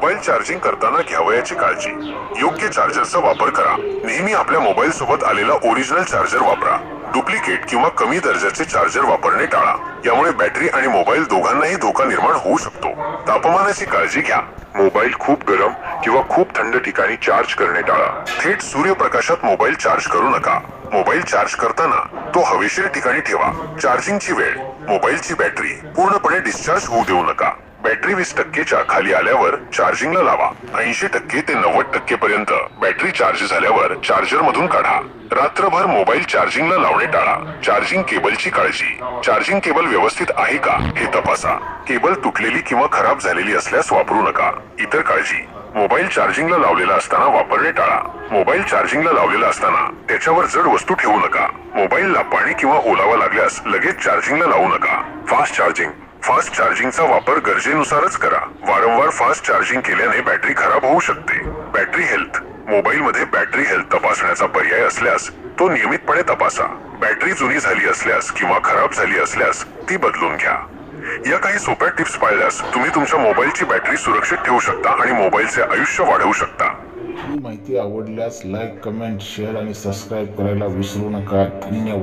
Mobile charging करताना घ्यावयाची काळजी. योग्य चार्जरचा वापर करा. नेहमी आपल्या मोबाईल सोबत आलेला ओरिजिनल चार्जर वापरा. डुप्लिकेट किंवा कमी दर्जाचे चार्जर वापरणे टाळा. यामुळे बॅटरी आणि मोबाईल दोघांनाही धोका निर्माण होऊ शकतो. तापमानाची काळजी घ्या. मोबाईल खूप गरम किंवा खूप थंड ठिकाणी चार्ज करणे टाळा. थेट सूर्यप्रकाशात मोबाईल चार्ज करू नका. मोबाईल चार्ज करताना तो हवेशीर ठिकाणी ठेवा. चार्जिंगची वेळ. मोबाईलची बॅटरी पूर्णपणे डिस्चार्ज होऊ देऊ नका. बॅटरी वीस टक्केच्या खाली आल्यावर चार्जिंगला लावा. ऐंशी टक्के ते नव्वद टक्के पर्यंत बॅटरी चार्ज झाल्यावर चार्जर मधून काढा. रात्रभर मोबाईल चार्जिंगला लावणे टाळा. चार्जिंग केबलची काळजी. चार्जिंग केबल व्यवस्थित आहे का हे तपासा. केबल तुटलेली किंवा खराब झालेली असल्यास वापरू नका. इतर काळजी. मोबाईल चार्जिंगला लावलेला असताना वापरणे टाळा. मोबाईल चार्जिंगला लावलेला असताना त्याच्यावर जड वस्तू ठेवू नका. मोबाईलला पाणी किंवा ओलावा लागल्यास लगेच चार्जिंगला लावू नका. Fast charging. फास्ट चार्जिंगचा वापर गरजेनुसारच करा. वारंवार फास्ट चार्जिंग केल्याने बॅटरी खराब होऊ शकते. Battery health. मोबाईल मध्ये बॅटरी हेल्थ तपासण्याचा पर्याय असल्यास तो नियमितपणे तपासा. बॅटरी जुनी झाली असल्यास किंवा खराब झाली असल्यास ती बदलून घ्या. या काही सोप्या टिप्स पाळल्यास तुम्ही तुमच्या मोबाईलची बॅटरी सुरक्षित ठेवू शकता आणि मोबाईलचे आयुष्य वाढवू शकता. ही माहिती आवडल्यास लाईक कमेंट शेअर आणि सबस्क्राईब करायला विसरू नका. धन्यवाद.